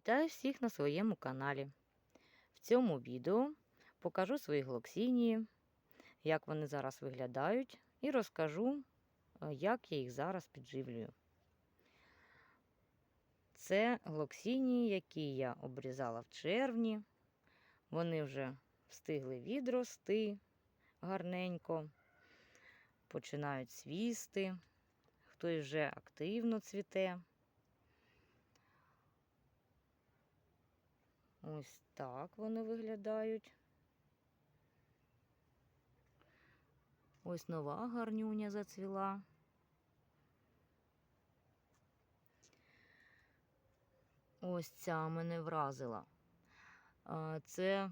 Вітаю всіх на своєму каналі. В цьому відео покажу свої глоксінії, як вони зараз виглядають, і розкажу, е, як я їх зараз підживлюю. Це глоксінії, які я обрізала в червні. Вони вже встигли відрости гарненько, починають свісти, хтось вже активно цвіте. Ось так вони виглядають. Ось нова гарнюня зацвіла. Ось ця мене вразила. Це,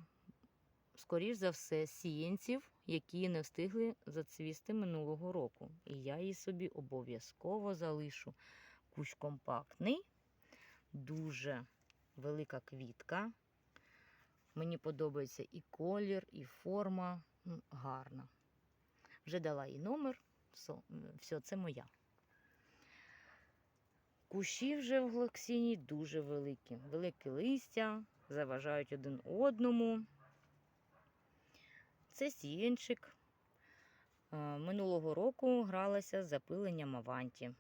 скоріш за все, сіянців, які не встигли зацвісти минулого року. І я її собі обов'язково залишу. Кущ компактний, дуже велика квітка. Мені подобається і колір, і форма ну, гарна. Вже дала їй номер, все, це моя. Кущі вже в глоксіні дуже великі. Великі листя, заважають один одному. Це сіянчик. Е, Минулого року гралася з запиленням аванті.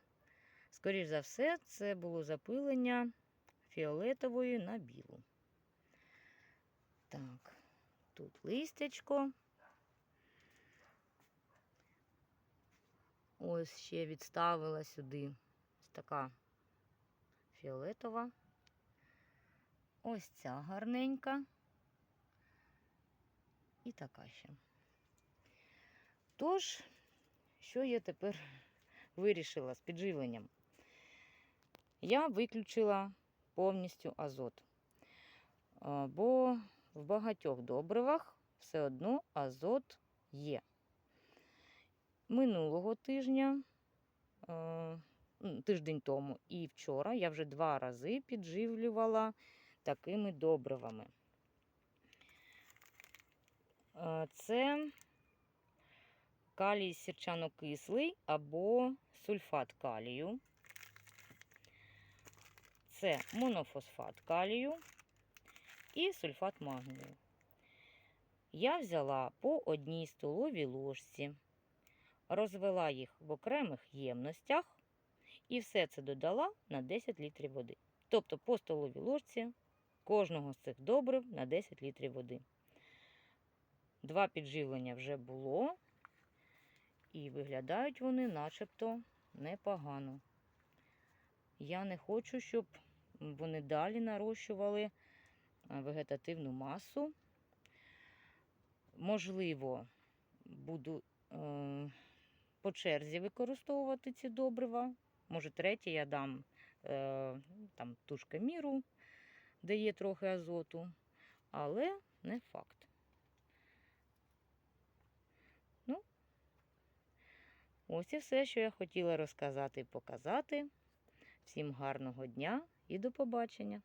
Скоріше за все, це було запилення фіолетової на білу. Тут листячко. Ось ще відставила сюди така фіолетова. Ось ця гарненька. І така ще. Тож, що я тепер вирішила з підживленням? Я виключила повністю азот. Бо в багатьох добривах все одно азот є. Минулого тижня, е, тиждень тому і вчора я вже два рази підживлювала такими добривами. Е, Це калій сірчанокислий або сульфат калію. Це монофосфат калію і сульфат магнію. Я взяла по одній столовій ложці, розвела їх в окремих ємностях і все це додала на 10 літрів води. Тобто по столовій ложці кожного з цих добрив на 10 літрів води. Два підживлення вже було, і виглядають вони начебто непогано. Я не хочу, щоб вони далі нарощували вегетативну масу. Можливо, буду е, по черзі використовувати ці добрива. Може, третє я дам е, там тушка міру, де є трохи азоту, але не факт. Ну, ось і все, що я хотіла розказати і показати. Всім гарного дня і до побачення!